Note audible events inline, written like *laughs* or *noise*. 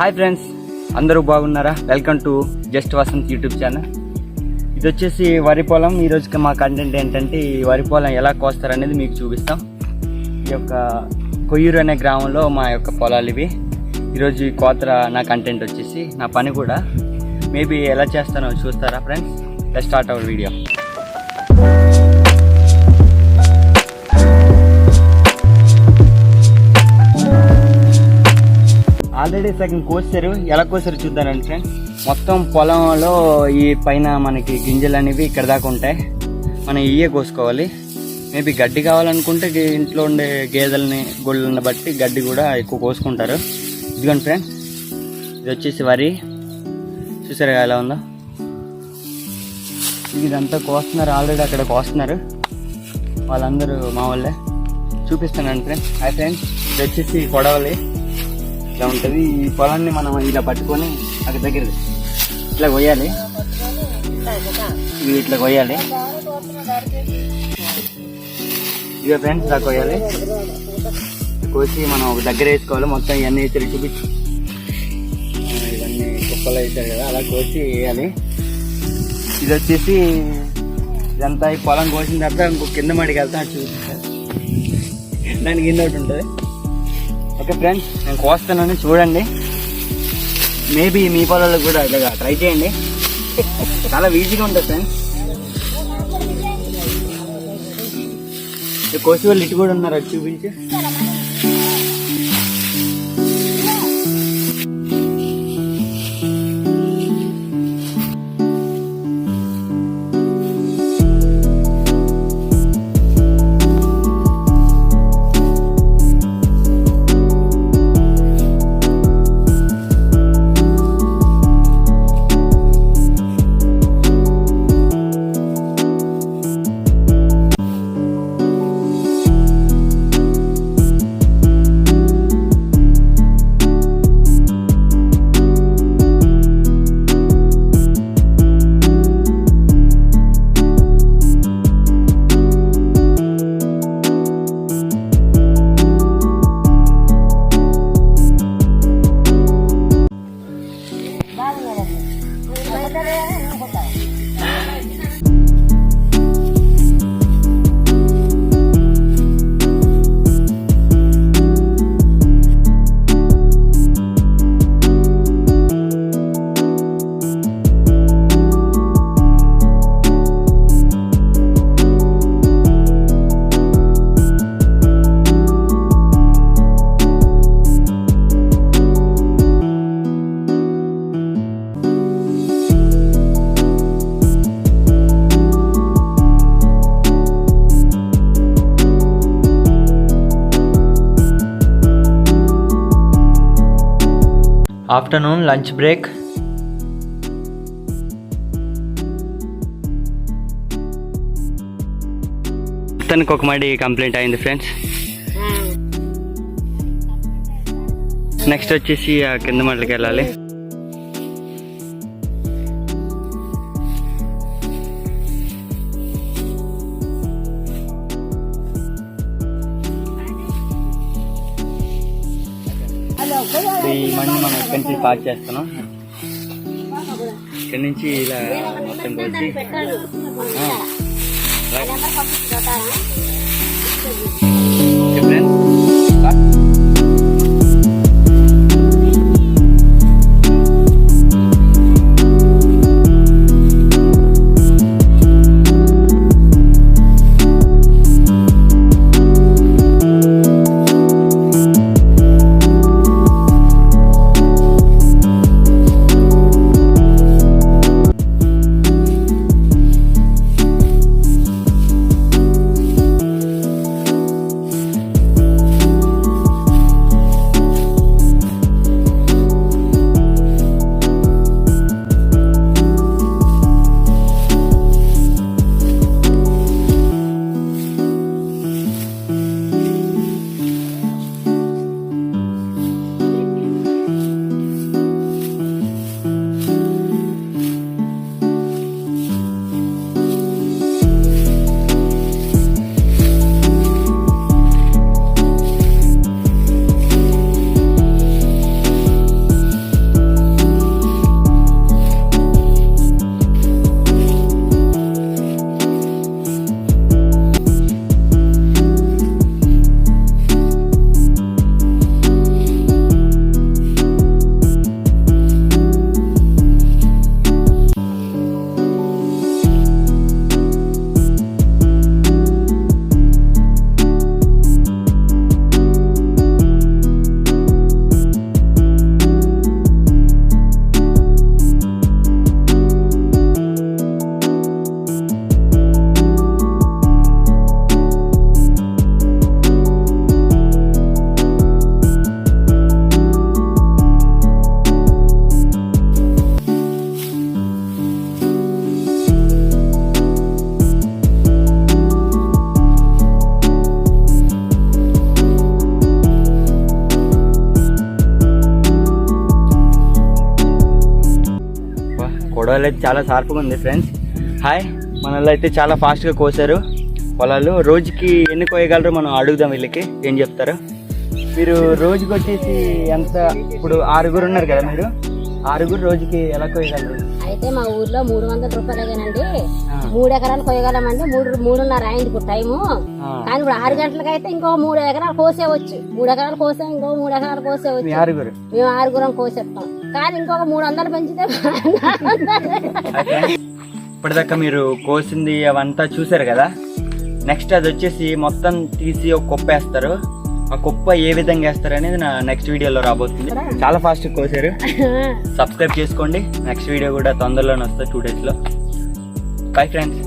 Hi friends అందరూ బాగున్నారా? Welcome to just Vasanth YouTube channel ఇది వచ్చేసి వరి పొలం. ఈ రోజుకి మా కంటెంట్ ఏంటంటే ఈ వరి పొలం ఎలా కోస్తారనేది మీకు చూపిస్తాం. ఈ యొక్క కొయ్యూరు అనే గ్రామంలో మా యొక్క పొలాలు ఇవి. ఈరోజు ఈ కోతర నా కంటెంట్ వచ్చేసి నా పని కూడా. మేబీ ఎలా చేస్తానో చూస్తారా friends let start our video already సగం కోసారు ఎలా కోసారు చూద్దానండి ఫ్రెండ్స్ మొత్తం పొలంలో ఈ పైన మనకి గింజలు అనేవి ఇక్కడ దాకా ఉంటాయి. మనం ఇయే కోసుకోవాలి. మేబీ గడ్డి కావాలనుకుంటే ఇంట్లో ఉండే గేదెలని గొళ్ళని బట్టి గడ్డి కూడా ఎక్కువ కోసుకుంటారు. ఇదిగోండి ఫ్రెండ్స్ ఇది వచ్చేసి వరి. చూసారు ఎలా ఉందో? ఇదంతా కోస్తున్నారు. ఆల్రెడీ అక్కడ కోస్తున్నారు. వాళ్ళందరూ మా వాళ్ళే. చూపిస్తానండి ఫ్రెండ్స్ హాయ్ ఫ్రెండ్స్ ఇది వచ్చేసి కొడవలి. ఇలా ఉంటుంది. ఈ పొలాన్ని మనం ఇలా పట్టుకొని అక్కడ దగ్గర ఇట్లా కొయ్యాలి. ఇవి ఇట్లా కొయ్యాలి. ఇక ఫ్రెండ్స్ ఇలా కొయ్యాలి. కోసి మనం ఒక దగ్గర వేసుకోవాలి. మొత్తం ఇవన్నీ వేసి చూపించు. ఇవన్నీ కుప్పలు వేసారు కదా అలా కోసి వేయాలి. ఇది వచ్చేసి ఇదంతా ఈ పొలం కోసిన తర్వాత ఇంకో కింద మడికి వెళ్తా చూపిస్తారు దాని దానికి కింద ఒకటి ఉంటుంది. ఓకే ఫ్రెండ్స్ నేను కోస్తానని చూడండి. మేబీ మీ పొలాల్లో కూడా ఇలాగా ట్రై చేయండి. చాలా ఈజీగా ఉంటుంది ఫ్రెండ్స్. కోసి వాళ్ళు ఇటు కూడా ఉన్నారు అది చూపించి. Afternoon lunch break. మొత్తానికి ఒక మడి కంప్లైంట్ అయింది ఫ్రెండ్స్. నెక్స్ట్ వచ్చేసి ఆ కింద మడికి వెళ్ళాలి. ఈ మంది మనం ఇక్కడి నుంచి పాస్ చేస్తున్నాం. ఇక్కడి నుంచి ఇలా మొత్తం కలిసి రైట్. కొడవలు అయితే చాలా షార్ప్గా ఉంది ఫ్రెండ్స్ హాయ్ మనలో అయితే చాలా ఫాస్ట్గా కోసారు. పొలాలు రోజుకి ఎన్ని కోయగలరు మనం అడుగుదాం వీళ్ళకి. ఏం చెప్తారు? మీరు రోజుకి వచ్చేసి ఎంత? ఇప్పుడు ఆరుగురు ఉన్నారు కదా మీరు. ఆరుగురు రోజుకి ఎలా కోయగలరు? అయితే మా ఊర్లో మూడు వందల రూపాయలేగానండి ఆ, మూడు ఎకరాలు కొయ్యగలమండి మూడు మూడున్నర అయింది ఇప్పుడు టైము. కానీ ఇప్పుడు ఆరు గంటలకు అయితే ఇంకో మూడు ఎకరాలు కోసేవచ్చు. మూడు ఎకరాలు కోసే ఇంకో మూడు ఎకరాలు కోసేవచ్చు. ఆరుగురు. మేము ఆరుగురం కోసేస్తాం. కానీ ఇంకొక మూడు వందలు పెంచితే ఇప్పటిదాకా మీరు కోసింది అవంతా చూసారు కదా? నెక్స్ట్ అది వచ్చేసి మొత్తం తీసి ఒక కుప్ప వేస్తారు ఆ కుప్ప ఏ విధంగా వేస్తారు అనేది నా నెక్స్ట్ వీడియోలో రాబోతుంది. చాలా ఫాస్ట్ కోసారు. *laughs* సబ్స్క్రైబ్ చేసుకోండి. నెక్స్ట్ వీడియో కూడా తొందరలోనే వస్తుంది టూ డేస్లో బై ఫ్రెండ్స్